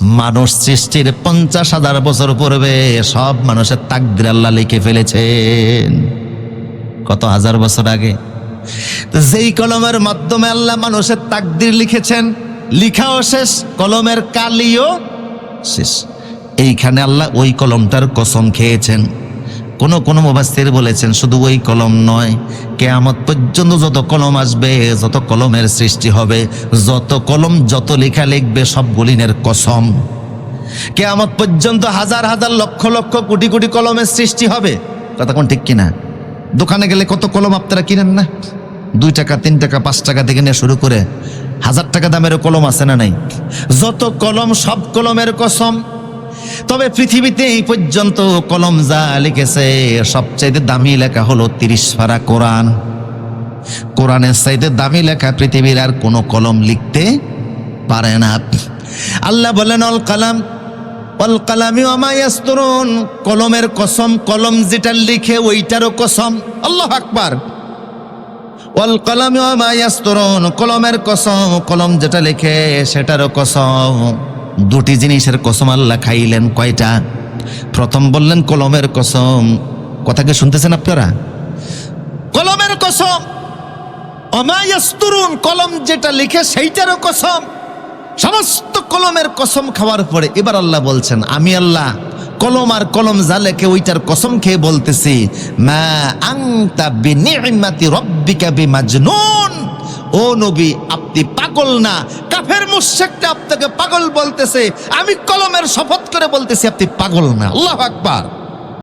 মানুষ সৃষ্টির পঞ্চাশ হাজার বছর পূর্বে সব মানুষের তাকদির আল্লাহ লিখে ফেলেছেন। কত হাজার বছর আগে? যেই কলমের মাধ্যমে আল্লাহ মানুষের তাকদির লিখেছেন, লিখাও শেষ, কলমের কালিও শেষ। এইখানে আল্লাহ ওই কলমটার কসম খেয়েছেন। কোন কোন মুবাস্তির বলেছেন, শুধু ওই কলম নয়, কেয়ামত পর্যন্ত যত কলম আসবে, যত কলমের সৃষ্টি হবে, যত কলম যত লেখা লিখবে সবগুলিনের কসম। কেয়ামত পর্যন্ত হাজার হাজার লক্ষ লক্ষ, কোটি কোটি কলমের সৃষ্টি হবে। কথা কোন ঠিক কিনা? দোকানে গেলে কত কলম আপনারা কিনেন না? দুই টাকা, তিন টাকা, পাঁচ টাকা থেকে নিয়ে শুরু করে হাজার টাকা দামেরও কলম আছে না নাই? যত কলম সব কলমের কসম। তবে পৃথিবীতে এই পর্যন্ত কলম যা লিখেছে, সবচাইতে দামি লেখা হলো তিরিশ ফারা কোরআন। কোরআনের চাইতে দামি লেখা পৃথিবীর আর কোনো কলম লিখতে পারে না। আল্লাহ বলেন, অল কালাম, অল কালামি অমায়াস্তরুন কলমের কসম, কলম যেটা লিখে ওইটারও কসম। আল্লাহ আকবার। অল কলমি অমায়াস্তরুন কলমের কসম, কলম যেটা লিখে সেটারও কসম। দুটি জিনিসের কসম আল্লাহ খাইলেন কয়টা? প্রথম বললেন, কলমের কসম। কথাকে শুনতেছেন আপনারা? কলমের কসম। অমায়াস্তুরুন কলম যেটা লিখে সেইটারও কসম। সমস্ত কলমের কসম খাওয়ার পরে এবার আল্লাহ বলছেন, আমি আল্লাহ কলম আর কলম লেখে ওইটার কসম খেয়ে বলতেছি, মা আংতা বিনিমাতি রব্বিকা বিমাজনুন। ও নবী, আপনি পাগল না কাফের মুশেকটা আপনাকে পাগল বলতেছে, আমি কলমের শপথ করে বলতেছি, আপনি পাগল না। আল্লাহ আকবার।